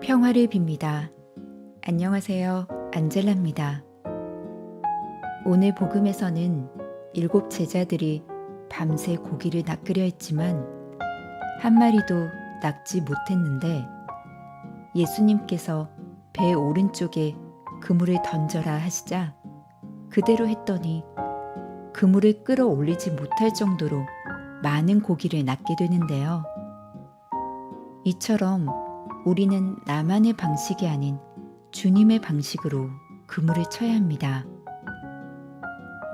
평화를 빕니다. 안녕하세요. 안젤라입니다. 오늘 복음에서는 일곱 제자들이 밤새 고기를 낚으려 했지만 한 마리도 낚지 못했는데 예수님께서 배 오른쪽에 그물을 던져라 하시자 그대로 했더니 그물을 끌어올리지 못할 정도로 많은 고기를 낚게 되는데요. 이처럼 우리는 나만의 방식이 아닌 주님의 방식으로 그물을 쳐야 합니다.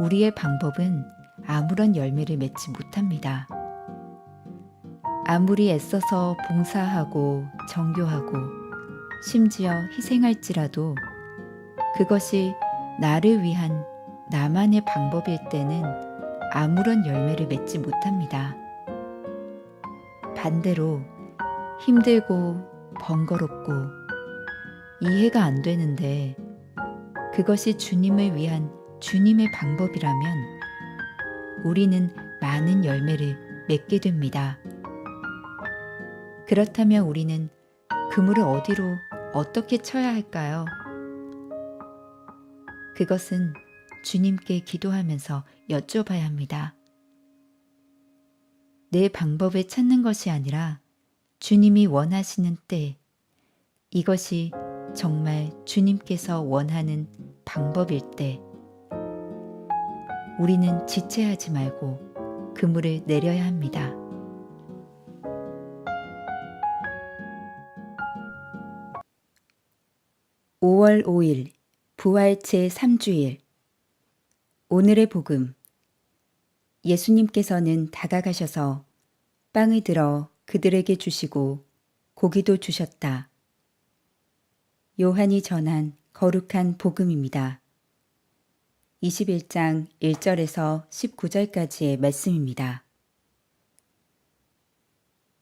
우리의 방법은 아무런 열매를 맺지 못합니다. 아무리 애써서 봉사하고 정교하고 심지어 희생할지라도 그것이 나를 위한 나만의 방법일 때는 아무런 열매를 맺지 못합니다. 반대로 힘들고 번거롭고 이해가 안 되는데 그것이 주님을 위한 주님의 방법이라면 우리는 많은 열매를 맺게 됩니다. 그렇다면 우리는 그물을 어디로 어떻게 쳐야 할까요? 그것은 주님께 기도하면서 여쭤봐야 합니다. 내 방법을 찾는 것이 아니라 주님이 원하시는 때, 이것이 정말 주님께서 원하는 방법일 때, 우리는 지체하지 말고 그물을 내려야 합니다. (5월 5일) 부활체 3주일 오늘의 복음 예수님께서는 다가가셔서 빵을 들어 그들에게 주시고 고기도 주셨다. 요한이 전한 거룩한 복음입니다. 21장 1절에서 19절까지의 말씀입니다.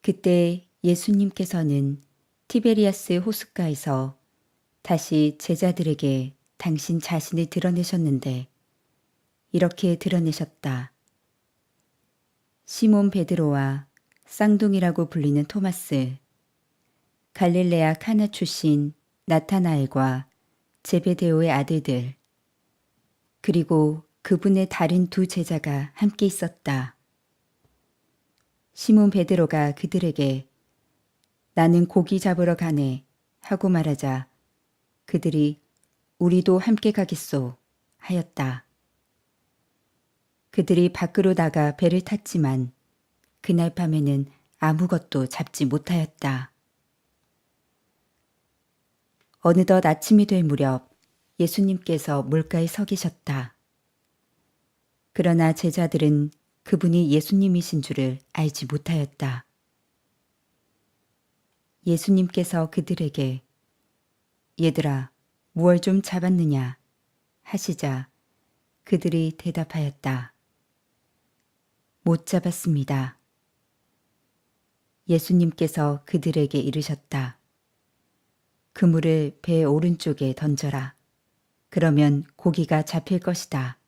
그때 예수님께서는 티베리아스 호숫가에서 다시 제자들에게 당신 자신을 드러내셨는데 이렇게 드러내셨다. 시몬 베드로와 쌍둥이라고 불리는 토마스, 갈릴레아 카나 출신 나타나엘과 제베데오의 아들들, 그리고 그분의 다른 두 제자가 함께 있었다. 시몬 베드로가 그들에게 나는 고기 잡으러 가네 하고 말하자 그들이 우리도 함께 가겠소 하였다. 그들이 밖으로 나가 배를 탔지만 그날 밤에는 아무것도 잡지 못하였다. 어느덧 아침이 될 무렵 예수님께서 물가에 서 계셨다. 그러나 제자들은 그분이 예수님이신 줄을 알지 못하였다. 예수님께서 그들에게 얘들아, 무얼 좀 잡았느냐 하시자 그들이 대답하였다. 못 잡았습니다. 예수님께서 그들에게 이르셨다. 그물을 배 오른쪽에 던져라. 그러면 고기가 잡힐 것이다.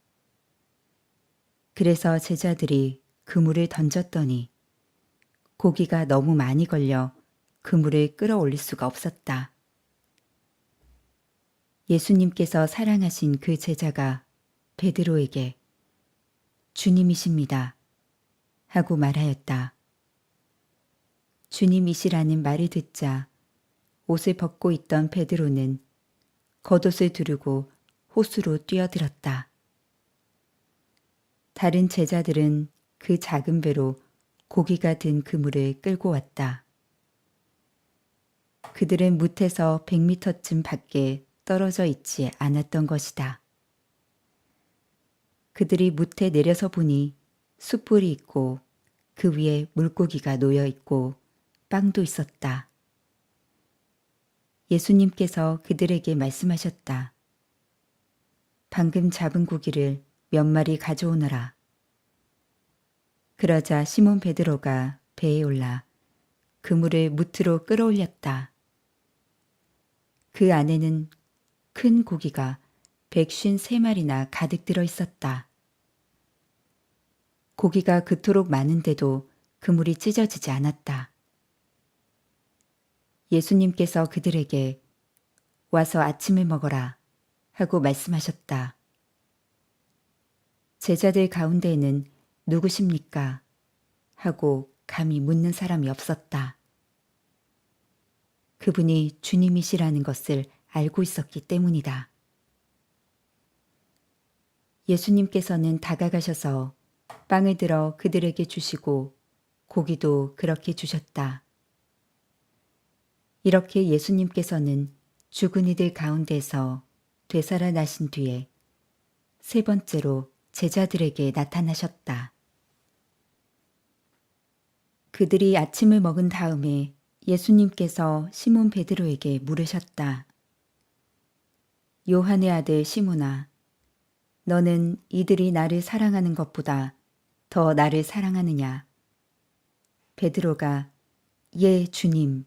그래서 제자들이 그물을 던졌더니 고기가 너무 많이 걸려 그물을 끌어올릴 수가 없었다. 예수님께서 사랑하신 그 제자가 베드로에게 주님이십니다. 하고 말하였다. 주님이시라는 말을 듣자 옷을 벗고 있던 베드로는 겉옷을 두르고 호수로 뛰어들었다. 다른 제자들은 그 작은 배로 고기가 든 그물을 끌고 왔다. 그들은 무태서 100미터쯤 밖에 떨어져 있지 않았던 것이다. 그들이 무태 내려서 보니 숯불이 있고 그 위에 물고기가 놓여 있고 빵도 있었다. 예수님께서 그들에게 말씀하셨다. 방금 잡은 고기를 몇 마리 가져오너라. 그러자 시몬 베드로가 배에 올라 그물을 무트로 끌어올렸다. 그 안에는 큰 고기가 백쉰 세 마리나 가득 들어 있었다. 고기가 그토록 많은데도 그물이 찢어지지 않았다. 예수님께서 그들에게 와서 아침을 먹어라 하고 말씀하셨다. 제자들 가운데에는 누구십니까? 하고 감히 묻는 사람이 없었다. 그분이 주님이시라는 것을 알고 있었기 때문이다. 예수님께서는 다가가셔서 빵을 들어 그들에게 주시고 고기도 그렇게 주셨다. 이렇게 예수님께서는 죽은 이들 가운데서 되살아나신 뒤에 세 번째로 제자들에게 나타나셨다. 그들이 아침을 먹은 다음에 예수님께서 시몬 베드로에게 물으셨다. 요한의 아들 시몬아, 너는 이들이 나를 사랑하는 것보다 더 나를 사랑하느냐? 베드로가 예, 주님.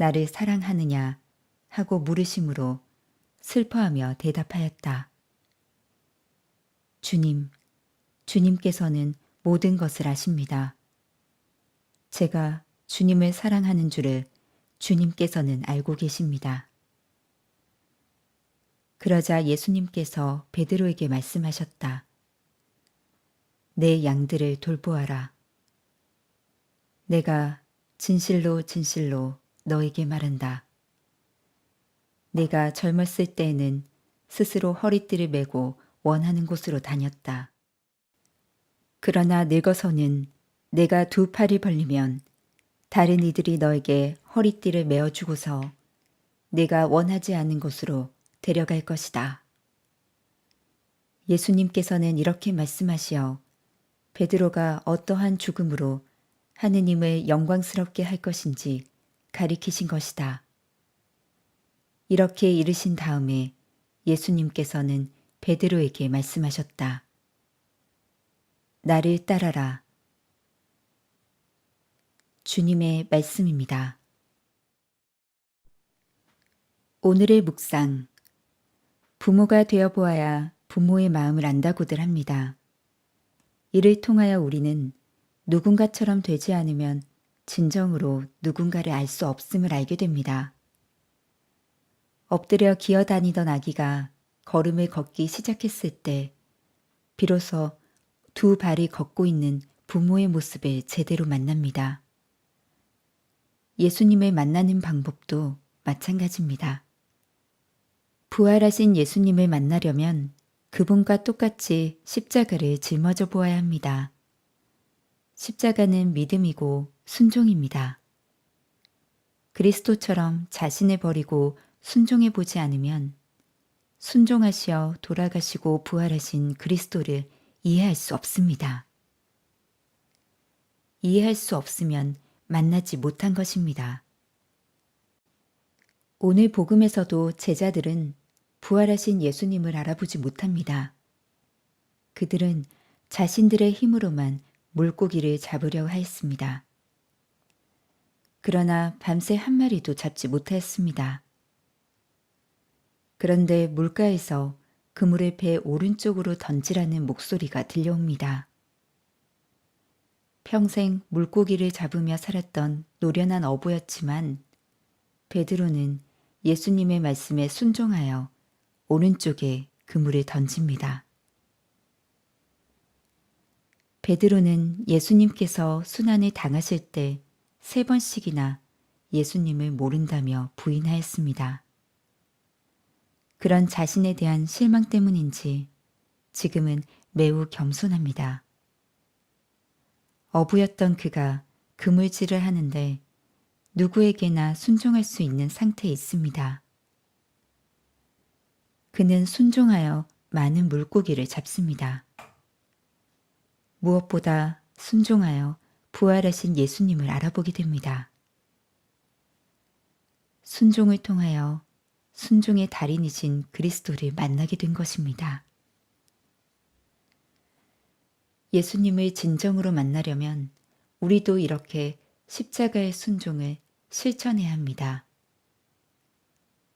나를 사랑하느냐 하고 물으심으로 슬퍼하며 대답하였다. 주님, 주님께서는 모든 것을 아십니다. 제가 주님을 사랑하는 줄을 주님께서는 알고 계십니다. 그러자 예수님께서 베드로에게 말씀하셨다. 내 양들을 돌보아라. 내가 진실로 진실로 너에게 말한다. 내가 젊었을 때에는 스스로 허리띠를 메고 원하는 곳으로 다녔다. 그러나 늙어서는 내가 두 팔이 벌리면 다른 이들이 너에게 허리띠를 메어주고서 내가 원하지 않는 곳으로 데려갈 것이다. 예수님께서는 이렇게 말씀하시어 베드로가 어떠한 죽음으로 하느님을 영광스럽게 할 것인지 가리키신 것이다. 이렇게 이르신 다음에 예수님께서는 베드로에게 말씀하셨다. 나를 따라라. 주님의 말씀입니다. 오늘의 묵상. 부모가 되어 보아야 부모의 마음을 안다고들 합니다. 이를 통하여 우리는 누군가처럼 되지 않으면 진정으로 누군가를 알 수 없음을 알게 됩니다. 엎드려 기어 다니던 아기가 걸음을 걷기 시작했을 때 비로소 두 발이 걷고 있는 부모의 모습을 제대로 만납니다. 예수님을 만나는 방법도 마찬가지입니다. 부활하신 예수님을 만나려면 그분과 똑같이 십자가를 짊어져 보아야 합니다. 십자가는 믿음이고 순종입니다. 그리스도처럼 자신을 버리고 순종해 보지 않으면 순종하시어 돌아가시고 부활하신 그리스도를 이해할 수 없습니다. 이해할 수 없으면 만나지 못한 것입니다. 오늘 복음에서도 제자들은 부활하신 예수님을 알아보지 못합니다. 그들은 자신들의 힘으로만 물고기를 잡으려 하였습니다. 그러나 밤새 한 마리도 잡지 못하였습니다. 그런데 물가에서 그물을 배 오른쪽으로 던지라는 목소리가 들려옵니다. 평생 물고기를 잡으며 살았던 노련한 어부였지만 베드로는 예수님의 말씀에 순종하여 오른쪽에 그물을 던집니다. 베드로는 예수님께서 순환을 당하실 때 세 번씩이나 예수님을 모른다며 부인하였습니다. 그런 자신에 대한 실망 때문인지 지금은 매우 겸손합니다. 어부였던 그가 그물질을 하는데 누구에게나 순종할 수 있는 상태에 있습니다. 그는 순종하여 많은 물고기를 잡습니다. 무엇보다 순종하여 부활하신 예수님을 알아보게 됩니다. 순종을 통하여 순종의 달인이신 그리스도를 만나게 된 것입니다. 예수님을 진정으로 만나려면 우리도 이렇게 십자가의 순종을 실천해야 합니다.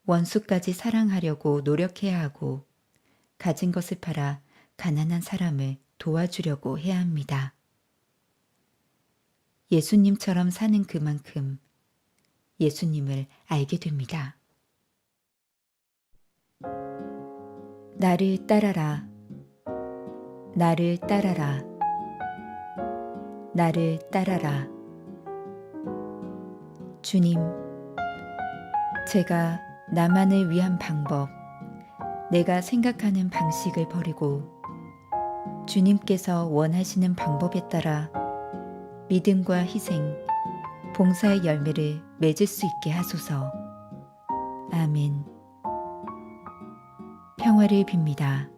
원수까지 사랑하려고 노력해야 하고 가진 것을 팔아 가난한 사람을 도와주려고 해야 합니다. 예수님처럼 사는 그만큼 예수님을 알게 됩니다. 나를 따라라. 나를 따라라. 나를 따라라. 주님, 제가 나만을 위한 방법, 내가 생각하는 방식을 버리고 주님께서 원하시는 방법에 따라 믿음과 희생, 봉사의 열매를 맺을 수 있게 하소서. 아멘. 평화를 빕니다.